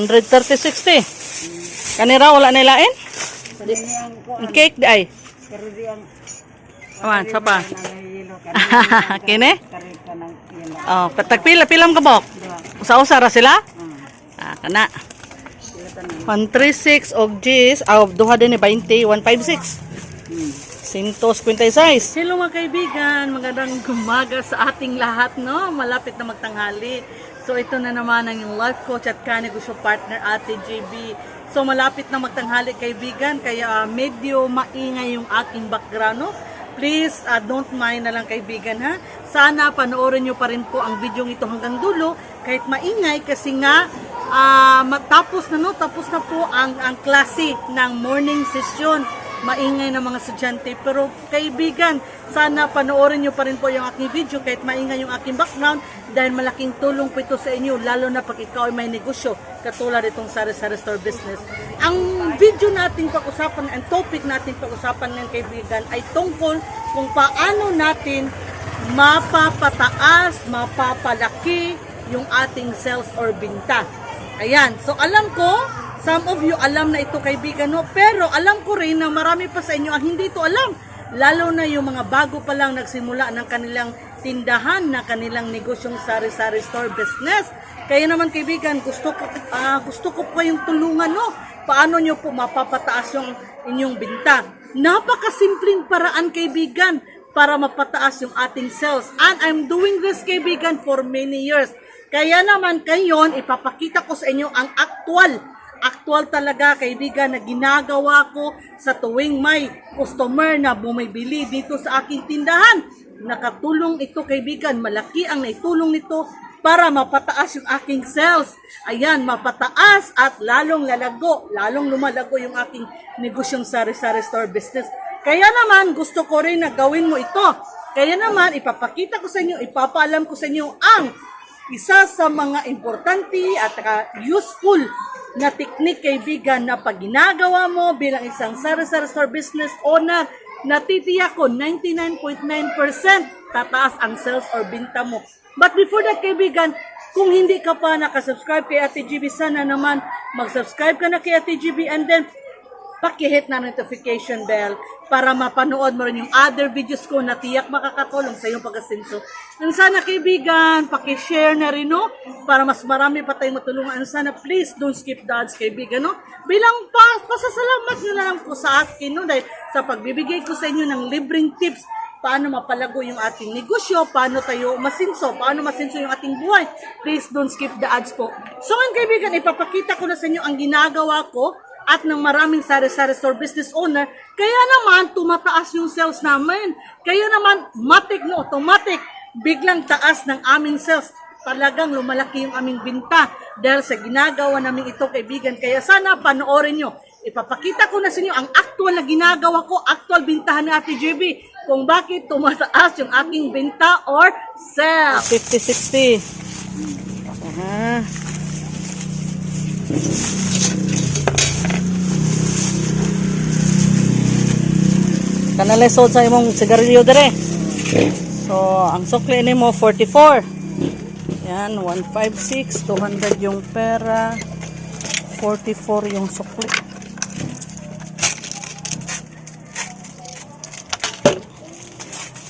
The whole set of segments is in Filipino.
130, 60. Kanira, wala na ilain? Cake di ay. Aman, sa pa. yelo. Oh, patagpila, pilam ka bok. Usa-usa ra sila? Ah, kana. Sila tanan. 136 og G's, aw duha din ni 20, 156. Hmm. 156. Hello mga kaibigan, magandang umaga sa ating lahat, no? Malapit na magtanghali. So ito na naman ang life coach at kanegosyo partner Ate JB. So malapit na magtanghali kaibigan, kaya ah, medyo maingay yung aking background, no? Please, ah, don't mind na lang kaibigan ha. Sana panoorin nyo pa rin po ang video ito hanggang dulo kahit maingay kasi nga ah, matapos na no, tapos na po ang ang klase ng morning session maingay na mga estudyante. Pero kaibigan, sana panoorin nyo pa rin po yung aking video kahit maingay yung aking background dahil malaking tulong po ito sa inyo, lalo na pag ikaw ay may negosyo katulad itong sari-sari store business. Ang video nating pag-usapan, ang topic nating pag-usapan ng kaibigan ay tungkol kung paano natin mapapataas, mapapalaki yung ating sales or binta. Ayan, so alam ko, some of you alam na ito kaibigan no, pero alam ko rin na marami pa sa inyo ang hindi ito alam. Lalo na yung mga bago pa lang nagsimula ng kanilang tindahan na kanilang negosyong sari-sari store business. Kaya naman kaibigan, gusto ko ah, gusto ko po kayong tulungan no. Paano nyo po mapapataas yung inyong binta? Napakasimpleng paraan kaibigan para mapataas yung ating sales. And I'm doing this kaibigan for many years. Kaya naman kayon, ipapakita ko sa inyo ang actual, actual talaga kaibigan na ginagawa ko sa tuwing may customer na bumibili dito sa aking tindahan. Nakatulong ito kaibigan, malaki ang naitulong nito para mapataas yung aking sales. Ayan, mapataas at lalong lalago, lalong lumalago yung aking negosyong sari-sari store business. Kaya naman, gusto ko rin na gawin mo ito. Kaya naman, ipapakita ko sa inyo, ipapaalam ko sa inyo ang isa sa mga importante at useful na teknik kaibigan na pag ginagawa mo bilang isang sari-sari store business owner, natitiyak ko 99.9% tataas ang sales or binta mo. But before that kaibigan, kung hindi ka pa nakasubscribe kay Ate GB, sana naman mag-subscribe ka na kay Ate GB and then pakihit na notification bell para mapanood mo rin yung other videos ko na tiyak makakatulong sa iyong pag-asinso. And sana kaibigan, pakishare na rin, no? Para mas marami pa tayong matulungan. And sana please don't skip the ads, kaibigan, no? Bilang pa, pasasalamat na lang po sa akin, no? Dahil sa pagbibigay ko sa inyo ng libreng tips paano mapalago yung ating negosyo, paano tayo masinso, paano masinso yung ating buhay. Please don't skip the ads po. So ngayon kaibigan, ipapakita ko na sa inyo ang ginagawa ko at ng maraming sari-sari store business owner, kaya naman tumataas yung sales namin. Kaya naman, matik na automatic, biglang taas ng aming sales. Talagang lumalaki yung aming binta dahil sa ginagawa namin ito kaibigan. Kaya sana panoorin nyo. Ipapakita ko na sa inyo ang actual na ginagawa ko, actual bintahan ni Ate JB, kung bakit tumataas yung aking binta or sales. 50-60. Aha. Kanalay sold sa imong sigarilyo dire. So, ang sukli ni mo 44. Yan, 156, 200 yung pera, 44 yung sukli.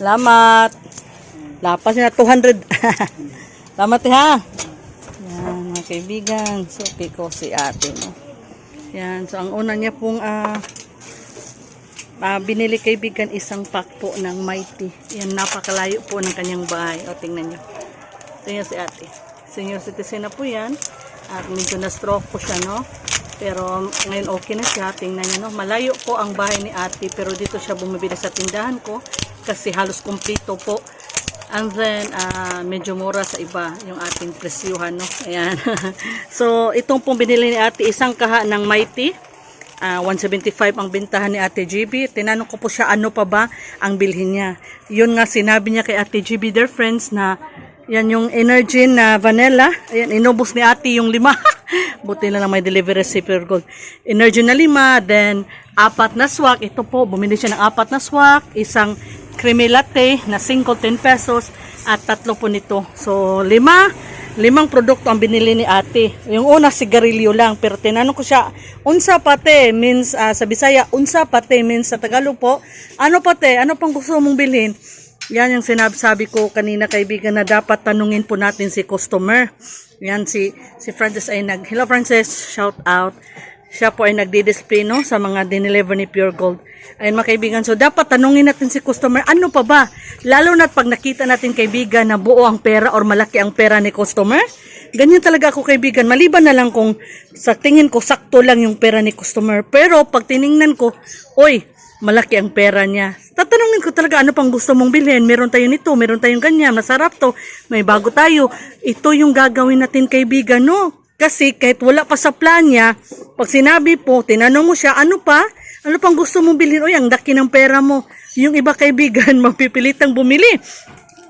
Salamat. Lapas na 200. Salamat ha. Yan, mga kaibigan. Suki ko si ate. No? Yan, so ang una niya pong ah, Ah, binili kaibigan isang pack po ng Mighty. Yan, napakalayo po ng kanyang bahay. O, tingnan nyo. Tingnan si ate. Senior citizen na po yan. At medyo na-stroke po siya, no? Pero ngayon okay na siya. Tingnan nyo, no? Malayo po ang bahay ni ate. Pero dito siya bumibili sa tindahan ko. Kasi halos kumplito po. And then, ah, medyo mura sa iba yung ating presyuhan, no? Ayan. so, itong pong binili ni ate, isang kaha ng Mighty. Ah, 175 ang bentahan ni Ate GB. Tinanong ko po siya ano pa ba ang bilhin niya. Yun nga sinabi niya kay Ate GB, dear friends, na yan yung energy na vanilla. Ayan, inubos ni Ate yung lima. Buti na lang may delivery si Pure Gold. Energy na lima, then apat na swak. Ito po, bumili siya ng apat na swak, isang creamy latte na 5 10 pesos at tatlo po nito. So, lima, limang produkto ang binili ni ate. Yung una, sigarilyo lang. Pero tinanong ko siya, unsa pate means ah, sa Bisaya, unsa pate means sa Tagalog po. Ano pate? Ano pang gusto mong bilhin? Yan yung sinabi ko kanina kaibigan na dapat tanungin po natin si customer. Yan si si Francis ay nag Hello Francis, shout out. Siya po ay nagdi-display no sa mga dineliver ni Pure Gold. Ayun mga kaibigan, so dapat tanungin natin si customer, ano pa ba? Lalo na pag nakita natin kaibigan na buo ang pera or malaki ang pera ni customer. Ganyan talaga ako kaibigan. Maliban na lang kung sa tingin ko sakto lang yung pera ni customer. Pero pag tiningnan ko, oy, malaki ang pera niya. Tatanungin ko talaga ano pang gusto mong bilhin. Meron tayo nito, meron tayong ganyan, masarap to, may bago tayo. Ito yung gagawin natin kaibigan, no? Kasi kahit wala pa sa plan niya, pag sinabi po, tinanong mo siya, ano pa? Ano pang gusto mong bilhin? Oy, ang daki ng pera mo. Yung iba kaibigan, mapipilitang bumili.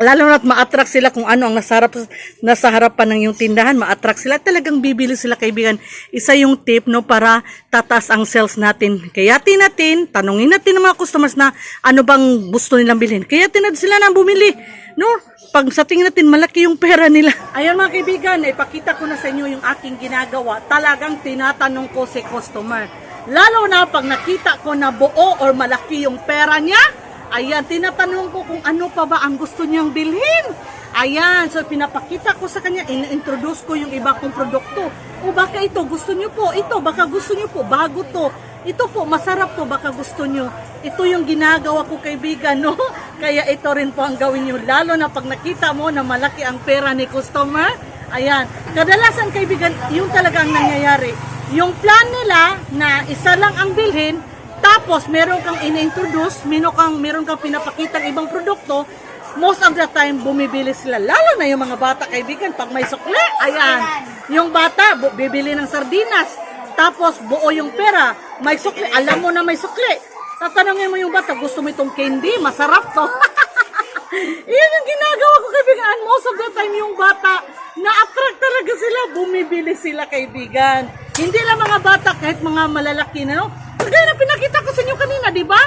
Lalo na't ma-attract sila kung ano ang nasa, harap, nasa harapan ng yung tindahan, ma-attract sila. Talagang bibili sila kaibigan. Isa yung tip no para tataas ang sales natin. Kaya natin, tanungin natin ng mga customers na ano bang gusto nilang bilhin. Kaya tinad sila na bumili. No? Pag sa tingin natin, malaki yung pera nila. Ayan mga kaibigan, ipakita ko na sa inyo yung aking ginagawa. Talagang tinatanong ko si customer. Lalo na pag nakita ko na buo or malaki yung pera niya, Ayan, tinatanong ko kung ano pa ba ang gusto niyang bilhin. Ayan, so pinapakita ko sa kanya, in-introduce ko yung iba kong produkto. O baka ito, gusto niyo po. Ito, baka gusto niyo po. Bago to. Ito po, masarap to. Baka gusto niyo. Ito yung ginagawa ko kaibigan, no? Kaya ito rin po ang gawin niyo. Lalo na pag nakita mo na malaki ang pera ni customer. Ayan. Kadalasan kaibigan, yung talaga ang nangyayari. Yung plan nila na isa lang ang bilhin, tapos, meron kang in-introduce, meron kang, meron kang pinapakita ng ibang produkto, most of the time, bumibili sila. Lalo na yung mga bata, kaibigan, pag may sukle, ayan. Yung bata, bibili ng sardinas. Tapos, buo yung pera. May sukle, alam mo na may sukle. Tatanungin mo yung bata, gusto mo itong candy? Masarap to. Iyan yung ginagawa ko kaibigan. Most of the time yung bata, na-attract talaga sila. Bumibili sila kaibigan. Hindi lang mga bata, kahit mga malalaki na. No? Kagaya na pinakita ko sa inyo kanina, di ba?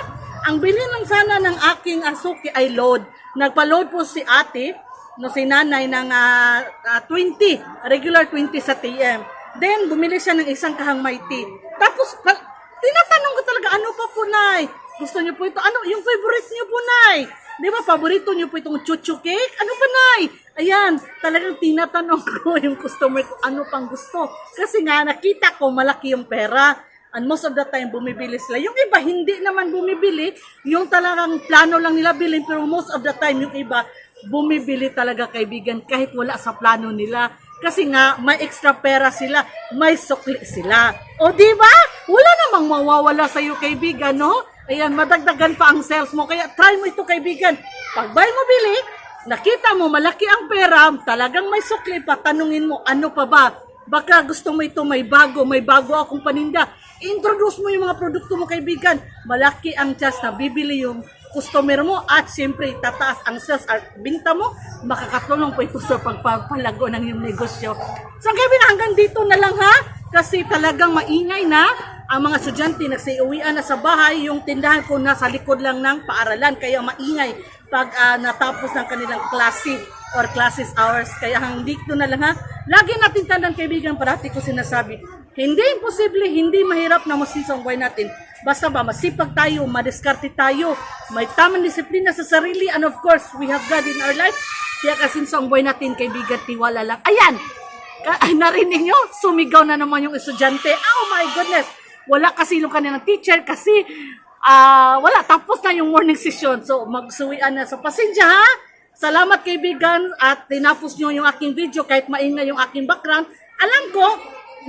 Ang bilhin lang sana ng aking asuki ay load. Nagpa-load po si ate, no, si nanay ng ah, ah, 20, regular 20 sa TM. Then, bumili siya ng isang kahang may tea. Tapos, pa- tinatanong ko talaga, ano pa po, Nay? Gusto niyo po ito? Ano, yung favorite niyo po, Nay? Di ba, paborito niyo po itong chuchu cake? Ano ba, Nay? Ayan, talagang tinatanong ko yung customer ko, ano pang gusto? Kasi nga, nakita ko, malaki yung pera. And most of the time, bumibili sila. Yung iba, hindi naman bumibili. Yung talagang plano lang nila bilhin. Pero most of the time, yung iba, bumibili talaga kaibigan kahit wala sa plano nila. Kasi nga, may extra pera sila, may sukli sila. O di ba? Wala namang mawawala sa iyo kaibigan, no? Ayan, madagdagan pa ang sales mo. Kaya try mo ito kaibigan. Pag buy mo bili, nakita mo malaki ang pera, talagang may sukli pa, tanungin mo, ano pa ba? Baka gusto mo ito may bago, may bago akong paninda. Introduce mo yung mga produkto mo kaibigan. Malaki ang chance na bibili yung customer mo at siyempre tataas ang sales at binta mo, makakatulong po ito sa pagpapalago ng iyong negosyo. So kaibigan, hanggang dito na lang ha, kasi talagang maingay na ang mga estudyante nagsiuwian na sa bahay, yung tindahan ko nasa likod lang ng paaralan, kaya maingay pag ah, natapos ng kanilang klase or classes hours. Kaya hanggang dito na lang ha. Lagi natin tandaan kaibigan, parati ko sinasabi, hindi imposible, hindi mahirap na masisang buhay natin. Basta ba, masipag tayo, madiskarte tayo, may tamang disiplina sa sarili, and of course, we have God in our life. Kaya kasi sa buhay natin, kaibigan, tiwala lang. Ayan! Ay, narinig nyo? Sumigaw na naman yung estudyante. Oh my goodness! Wala kasi yung kanilang teacher kasi ah wala, tapos na yung morning session. So, magsuwian na. So, pasensya ha! Salamat kaibigan at tinapos nyo yung aking video kahit maingay yung aking background. Alam ko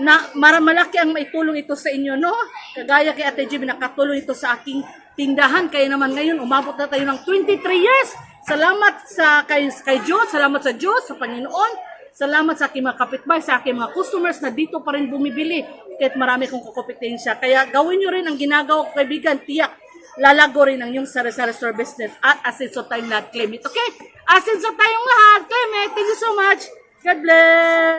na mara- malaki ang maitulong ito sa inyo, no? Kagaya kay Ate Jimmy, nakatulong ito sa aking tindahan. Kaya naman ngayon, umabot na tayo ng 23 years. Salamat sa kay, kay Diyos, salamat sa Diyos, sa Panginoon. Salamat sa aking mga kapitbahay, sa aking mga customers na dito pa rin bumibili kahit marami kong kukumpetensya. Kaya gawin nyo rin ang ginagawa ko kaibigan, tiyak lalago rin ang iyong sari-sari business at asenso tayong lahat, claim it. Okay? Asenso tayong lahat, claim it. Thank you so much. God bless.